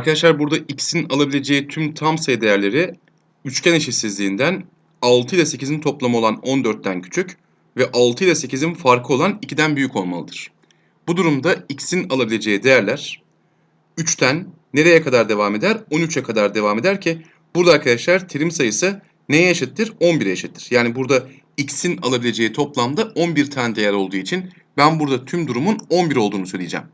Arkadaşlar burada x'in alabileceği tüm tam sayı değerleri üçgen eşitsizliğinden 6 ile 8'in toplamı olan 14'ten küçük ve 6 ile 8'in farkı olan 2'den büyük olmalıdır. Bu durumda x'in alabileceği değerler 3'ten nereye kadar devam eder? 13'e kadar devam eder ki burada arkadaşlar terim sayısı neye eşittir? 11'e eşittir. Yani burada x'in alabileceği toplamda 11 tane değer olduğu için ben burada tüm durumun 11 olduğunu söyleyeceğim.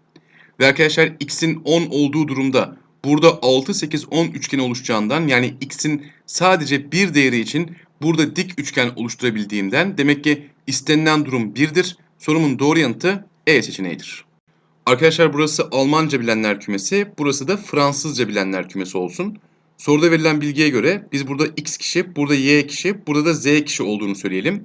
Ve arkadaşlar x'in 10 olduğu durumda burada 6, 8, 10 üçgeni oluşacağından yani x'in sadece bir değeri için burada dik üçgen oluşturabildiğimden demek ki istenilen durum 1'dir. Sorumun doğru yanıtı E seçeneğidir. Arkadaşlar burası Almanca bilenler kümesi, burası da Fransızca bilenler kümesi olsun. Soruda verilen bilgiye göre biz burada x kişi, burada y kişi, burada da z kişi olduğunu söyleyelim.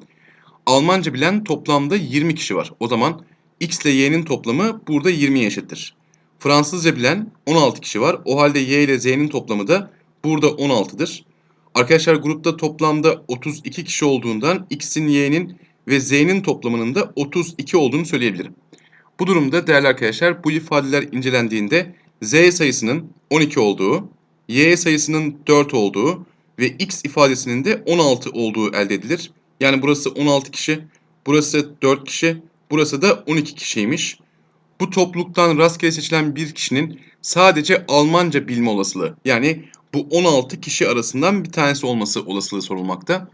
Almanca bilen toplamda 20 kişi var. O zaman x ile y'nin toplamı burada 20'ye eşittir. Fransızca bilen 16 kişi var. O halde y ile z'nin toplamı da burada 16'dır. Arkadaşlar grupta toplamda 32 kişi olduğundan x'in, y'nin ve z'nin toplamının da 32 olduğunu söyleyebilirim. Bu durumda değerli arkadaşlar bu ifadeler incelendiğinde z sayısının 12 olduğu, y sayısının 4 olduğu ve x ifadesinin de 16 olduğu elde edilir. Yani burası 16 kişi, burası 4 kişi, burası da 12 kişiymiş. Bu topluluktan rastgele seçilen bir kişinin sadece Almanca bilme olasılığı yani bu 16 kişi arasından bir tanesi olması olasılığı sorulmakta.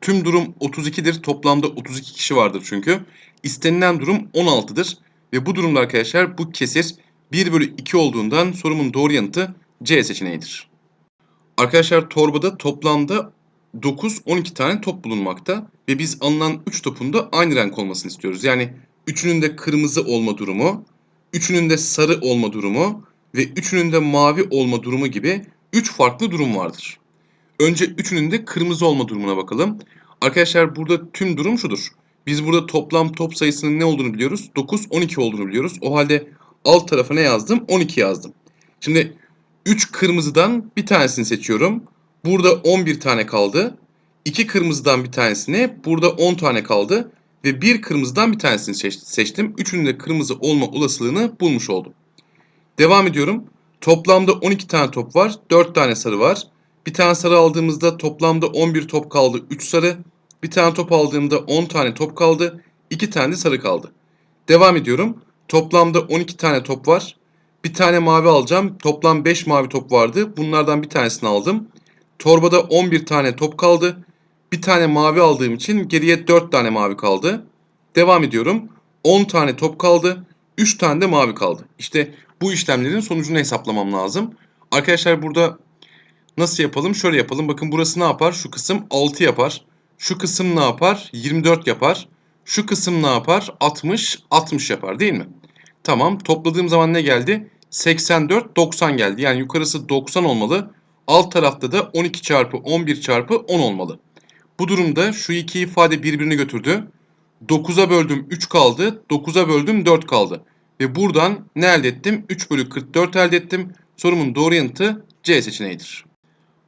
Tüm durum 32'dir. Toplamda 32 kişi vardır çünkü. İstenilen durum 16'dır. Ve bu durumda arkadaşlar bu kesir 1 bölü 2 olduğundan sorumun doğru yanıtı C seçeneğidir. Arkadaşlar torbada toplamda 9-12 tane top bulunmakta ve biz alınan 3 topun da aynı renk olmasını istiyoruz. Yani üçünün de kırmızı olma durumu, üçünün de sarı olma durumu ve üçünün de mavi olma durumu gibi 3 farklı durum vardır. Önce üçünün de kırmızı olma durumuna bakalım. Arkadaşlar burada tüm durum şudur. Biz burada toplam top sayısının ne olduğunu biliyoruz. 9, 12 olduğunu biliyoruz. O halde alt tarafa ne yazdım? 12 yazdım. Şimdi 3 kırmızıdan bir tanesini seçiyorum. Burada 11 tane kaldı. 2 kırmızıdan bir tanesini, burada 10 tane kaldı. Ve bir kırmızıdan bir tanesini seçtim. Üçünün de kırmızı olma olasılığını bulmuş oldum. Devam ediyorum. Toplamda 12 tane top var. 4 tane sarı var. Bir tane sarı aldığımızda toplamda 11 top kaldı. 3 sarı. Bir tane top aldığımda 10 tane top kaldı. 2 tane de sarı kaldı. Devam ediyorum. Toplamda 12 tane top var. Bir tane mavi alacağım. Toplam 5 mavi top vardı. Bunlardan bir tanesini aldım. Torbada 11 tane top kaldı. Bir tane mavi aldığım için geriye 4 tane mavi kaldı. Devam ediyorum. 10 tane top kaldı. 3 tane de mavi kaldı. İşte bu işlemlerin sonucunu hesaplamam lazım. Arkadaşlar burada nasıl yapalım? Şöyle yapalım. Bakın burası ne yapar? Şu kısım 6 yapar. Şu kısım ne yapar? 24 yapar. Şu kısım ne yapar? 60, 60 yapar değil mi? Tamam. Topladığım zaman ne geldi? 84, 90 geldi. Yani yukarısı 90 olmalı. Alt tarafta da 12 çarpı 11 çarpı 10 olmalı. Bu durumda şu iki ifade birbirini götürdü. 9'a böldüm 3 kaldı. 9'a böldüm 4 kaldı. Ve buradan ne elde ettim? 3 bölü 44 elde ettim. Sorumun doğru yanıtı C seçeneğidir.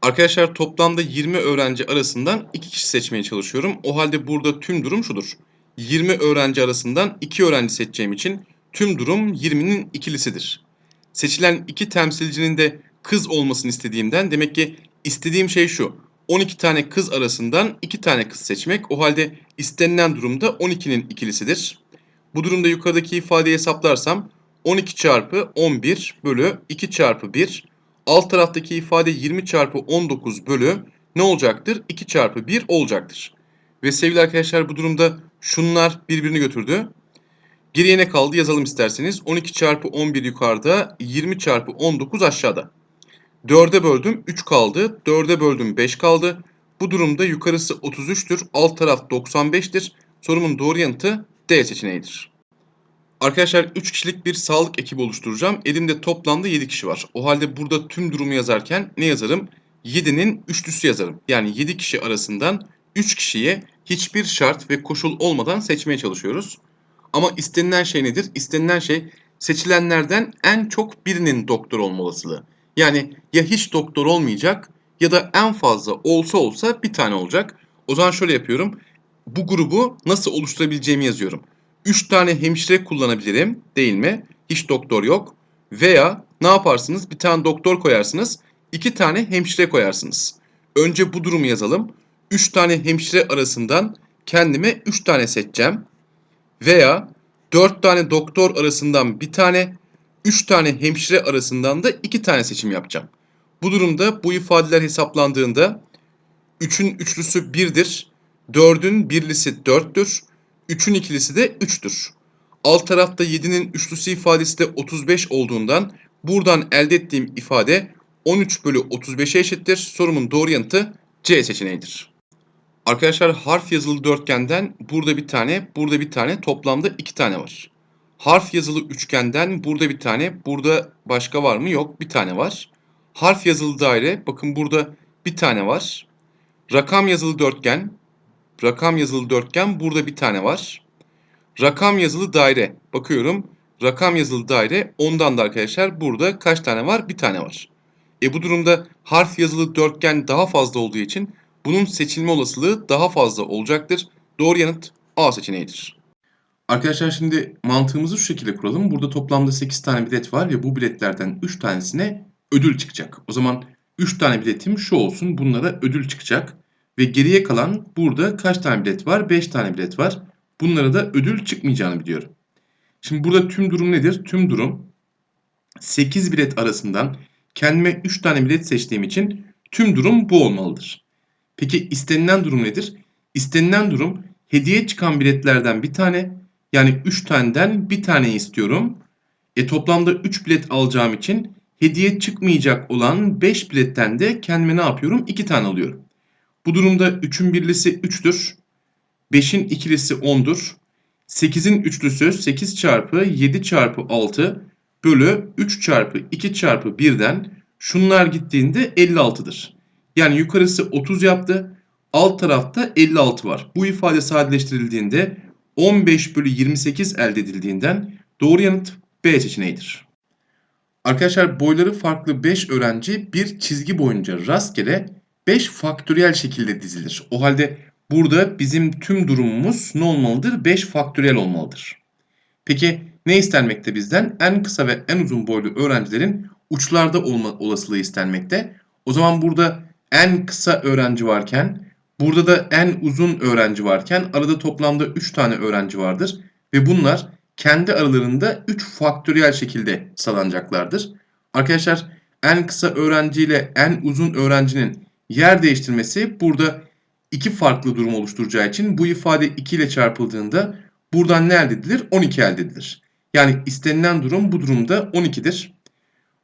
Arkadaşlar toplamda 20 öğrenci arasından 2 kişi seçmeye çalışıyorum. O halde burada tüm durum şudur. 20 öğrenci arasından 2 öğrenci seçeceğim için tüm durum 20'nin ikilisidir. Seçilen iki temsilcinin de kız olmasını istediğimden demek ki istediğim şey şu. 12 tane kız arasından 2 tane kız seçmek. O halde istenilen durumda 12'nin ikilisidir. Bu durumda yukarıdaki ifadeyi hesaplarsam 12 çarpı 11 bölü 2 çarpı 1. Alt taraftaki ifade 20 çarpı 19 bölü ne olacaktır? 2 çarpı 1 olacaktır. Ve sevgili arkadaşlar bu durumda şunlar birbirini götürdü. Geriye ne kaldı yazalım isterseniz. 12 çarpı 11 yukarıda 20 çarpı 19 aşağıda. 4'e böldüm 3 kaldı. 4'e böldüm 5 kaldı. Bu durumda yukarısı 33'tür. Alt taraf 95'tir. Sorumun doğru yanıtı D seçeneğidir. Arkadaşlar 3 kişilik bir sağlık ekibi oluşturacağım. Elimde toplamda 7 kişi var. O halde burada tüm durumu yazarken ne yazarım? 7'nin üçlüsü yazarım. Yani 7 kişi arasından 3 kişiye hiçbir şart ve koşul olmadan seçmeye çalışıyoruz. Ama istenilen şey nedir? İstenilen şey seçilenlerden en çok birinin doktor olma olasılığı. Yani ya hiç doktor olmayacak ya da en fazla olsa olsa bir tane olacak. O zaman şöyle yapıyorum. Bu grubu nasıl oluşturabileceğimi yazıyorum. 3 tane hemşire kullanabilirim değil mi? Hiç doktor yok. Veya ne yaparsınız? Bir tane doktor koyarsınız, iki tane hemşire koyarsınız. Önce bu durumu yazalım. Üç tane hemşire arasından kendime üç tane seçeceğim. Veya dört tane doktor arasından bir tane, üç tane hemşire arasından da iki tane seçim yapacağım. Bu durumda bu ifadeler hesaplandığında 3'ün üçlüsü 1'dir, 4'ün birlisi 4'tür, 3'ün ikilisi de 3'tür. Alt tarafta 7'nin üçlüsü ifadesi de 35 olduğundan buradan elde ettiğim ifade 13 bölü 35'e eşittir. Sorumun doğru yanıtı C seçeneğidir. Arkadaşlar harf yazılı dörtgenden burada bir tane, burada bir tane, toplamda iki tane var. Harf yazılı üçgenden burada bir tane, burada başka var mı? Yok, bir tane var. Harf yazılı daire, bakın burada bir tane var. Rakam yazılı dörtgen, rakam yazılı dörtgen burada bir tane var. Rakam yazılı daire, bakıyorum. Rakam yazılı daire ondan da arkadaşlar burada kaç tane var? Bir tane var. E bu durumda harf yazılı dörtgen daha fazla olduğu için bunun seçilme olasılığı daha fazla olacaktır. Doğru yanıt A seçeneğidir. Arkadaşlar şimdi mantığımızı şu şekilde kuralım. Burada toplamda 8 tane bilet var ve bu biletlerden 3 tanesine ödül çıkacak. O zaman 3 tane biletim şu olsun. Bunlara ödül çıkacak. Ve geriye kalan burada kaç tane bilet var? 5 tane bilet var. Bunlara da ödül çıkmayacağını biliyorum. Şimdi burada tüm durum nedir? Tüm durum 8 bilet arasından kendime 3 tane bilet seçtiğim için tüm durum bu olmalıdır. Peki istenilen durum nedir? İstenilen durum hediye çıkan biletlerden bir tane yani 3 taneden bir tane istiyorum. E toplamda 3 bilet alacağım için hediye çıkmayacak olan 5 biletten de kendime ne yapıyorum? 2 tane alıyorum. Bu durumda 3'ün birlisi 3'tür. 5'in ikilisi 10'dur. 8'in üçlüsü 8 çarpı 7 çarpı 6 bölü 3 çarpı 2 çarpı 1'den şunlar gittiğinde 56'dır. Yani yukarısı 30 yaptı. Alt tarafta 56 var. Bu ifade sadeleştirildiğinde 15 bölü 28 elde edildiğinden doğru yanıt B seçeneğidir. Arkadaşlar boyları farklı 5 öğrenci bir çizgi boyunca rastgele 5 faktöriyel şekilde dizilir. O halde burada bizim tüm durumumuz ne olmalıdır? 5 faktöriyel olmalıdır. Peki ne istenmekte bizden? En kısa ve en uzun boylu öğrencilerin uçlarda olma olasılığı istenmekte. O zaman burada en kısa öğrenci varken, burada da en uzun öğrenci varken arada toplamda 3 tane öğrenci vardır. Ve bunlar kendi aralarında 3 faktöriyel şekilde sağlanacaklardır. Arkadaşlar en kısa öğrenci ile en uzun öğrencinin yer değiştirmesi burada iki farklı durum oluşturacağı için bu ifade 2 ile çarpıldığında buradan ne elde edilir? 12 elde edilir. Yani istenilen durum bu durumda 12'dir.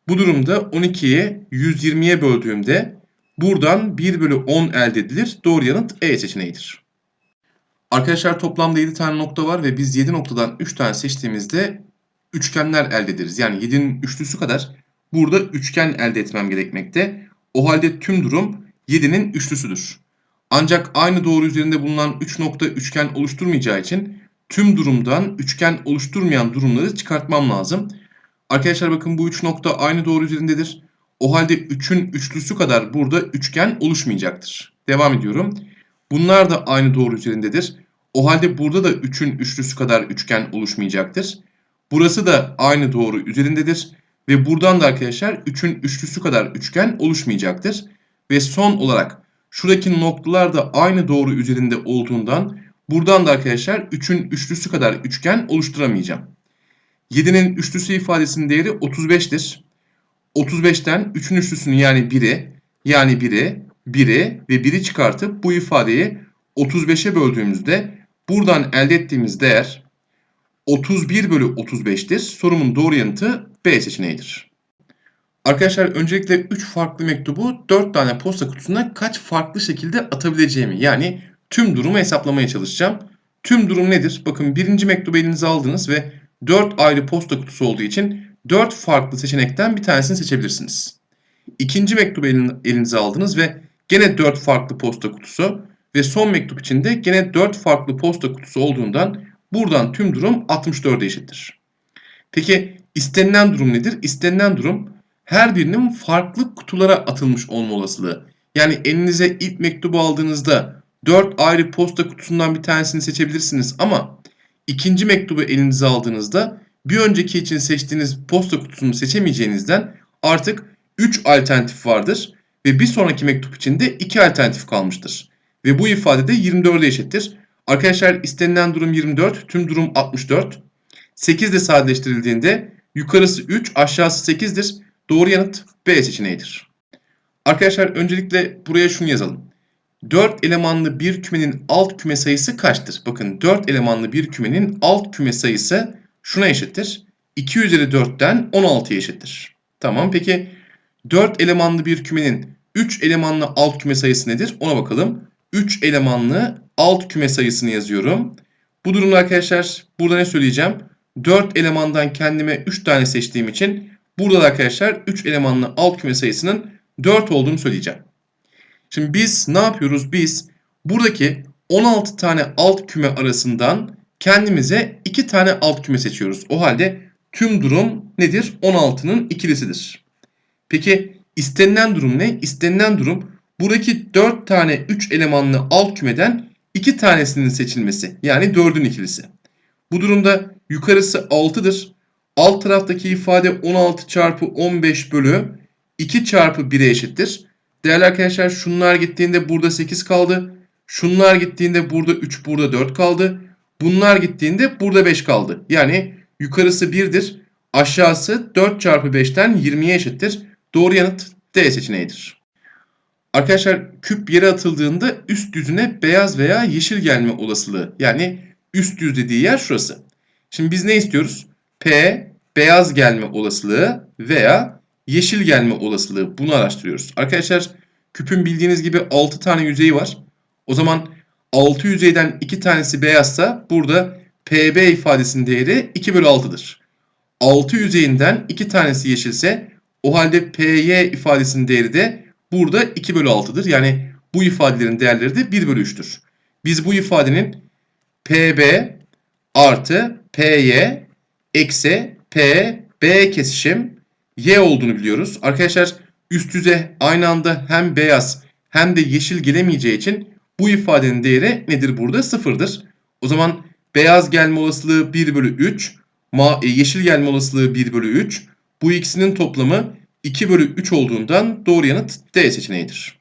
Bu durumda 12'yi 120'ye böldüğümde buradan 1 bölü 10 elde edilir. Doğru yanıt E seçeneğidir. Arkadaşlar toplamda 7 tane nokta var ve biz 7 noktadan 3 tane seçtiğimizde üçgenler elde ederiz. Yani 7'nin üçlüsü kadar burada üçgen elde etmem gerekmekte. O halde tüm durum 7'nin üçlüsüdür. Ancak aynı doğru üzerinde bulunan 3 nokta üçgen oluşturmayacağı için tüm durumdan üçgen oluşturmayan durumları çıkartmam lazım. Arkadaşlar bakın bu 3 nokta aynı doğru üzerindedir. O halde 3'ün üçlüsü kadar burada üçgen oluşmayacaktır. Devam ediyorum. Bunlar da aynı doğru üzerindedir. O halde burada da 3'ün üçlüsü kadar üçgen oluşmayacaktır. Burası da aynı doğru üzerindedir. Ve buradan da arkadaşlar 3'ün üçlüsü kadar üçgen oluşmayacaktır. Ve son olarak şuradaki noktalar da aynı doğru üzerinde olduğundan buradan da arkadaşlar 3'ün üçlüsü kadar üçgen oluşturamayacağım. 7'nin üçlüsü ifadesinin değeri 35'tir. 35'ten 3'ün üçlüsünü yani 1'i yani 1'i 1'i ve 1'i çıkartıp bu ifadeyi 35'e böldüğümüzde buradan elde ettiğimiz değer 31 bölü 35'tir. Sorumun doğru yanıtı B seçeneğidir. Arkadaşlar öncelikle 3 farklı mektubu 4 tane posta kutusuna kaç farklı şekilde atabileceğimi yani tüm durumu hesaplamaya çalışacağım. Tüm durum nedir? Bakın birinci mektubu elinize aldınız ve 4 ayrı posta kutusu olduğu için 4 farklı seçenekten bir tanesini seçebilirsiniz. İkinci mektubu elinize aldınız ve gene 4 farklı posta kutusu ve son mektup için de gene 4 farklı posta kutusu olduğundan buradan tüm durum 64'e eşittir. Peki istenilen durum nedir? İstenilen durum her birinin farklı kutulara atılmış olma olasılığı. Yani elinize ilk mektubu aldığınızda 4 ayrı posta kutusundan bir tanesini seçebilirsiniz ama ikinci mektubu elinize aldığınızda bir önceki için seçtiğiniz posta kutusunu seçemeyeceğinizden artık 3 alternatif vardır ve bir sonraki mektup için de 2 alternatif kalmıştır. Ve bu ifade de 24'e eşittir. Arkadaşlar istenilen durum 24, tüm durum 64. 8 de sadeleştirildiğinde yukarısı 3, aşağısı 8'dir. Doğru yanıt B seçeneğidir. Arkadaşlar öncelikle buraya şunu yazalım. 4 elemanlı bir kümenin alt küme sayısı kaçtır? Bakın 4 elemanlı bir kümenin alt küme sayısı şuna eşittir. 2 üzeri 4'ten 16'ya eşittir. Tamam peki 4 elemanlı bir kümenin 3 elemanlı alt küme sayısı nedir? Ona bakalım. 3 elemanlı alt küme sayısını yazıyorum. Bu durumda arkadaşlar burada ne söyleyeceğim? 4 elemandan kendime 3 tane seçtiğim için burada da arkadaşlar 3 elemanlı alt küme sayısının 4 olduğunu söyleyeceğim. Şimdi biz ne yapıyoruz? Biz buradaki 16 tane alt küme arasından kendimize 2 tane alt küme seçiyoruz. O halde tüm durum nedir? 16'nın ikilisidir. Peki istenilen durum ne? İstenilen durum buradaki 4 tane 3 elemanlı alt kümeden 2 tanesinin seçilmesi. Yani 4'ün ikilisi. Bu durumda yukarısı 6'dır. Alt taraftaki ifade 16 çarpı 15 bölü 2 çarpı 1'e eşittir. Değerli arkadaşlar şunlar gittiğinde burada 8 kaldı. Şunlar gittiğinde burada 3 burada 4 kaldı. Bunlar gittiğinde burada 5 kaldı. Yani yukarısı 1'dir. Aşağısı 4 çarpı 5'ten 20'ye eşittir. Doğru yanıt D seçeneğidir. Arkadaşlar küp yere atıldığında üst yüzüne beyaz veya yeşil gelme olasılığı. Yani üst yüz dediği yer şurası. Şimdi biz ne istiyoruz? P beyaz gelme olasılığı veya yeşil gelme olasılığı bunu araştırıyoruz. Arkadaşlar küpün bildiğiniz gibi 6 tane yüzeyi var. O zaman 6 yüzeyden 2 tanesi beyazsa burada PB ifadesinin değeri 2 bölü 6'dır. 6 yüzeyinden 2 tanesi yeşilse o halde PY ifadesinin değeri de burada 2 bölü 6'dır. Yani bu ifadelerin değerleri de 1 bölü 3'tür. Biz bu ifadenin PB artı PY eksi PB kesişim Y olduğunu biliyoruz. Arkadaşlar üst yüze aynı anda hem beyaz hem de yeşil gelemeyeceği için bu ifadenin değeri nedir burada? Sıfırdır. O zaman beyaz gelme olasılığı 1 bölü 3, ma e, yeşil gelme olasılığı 1 bölü 3. Bu ikisinin toplamı 2 bölü 3 olduğundan doğru yanıt D seçeneğidir.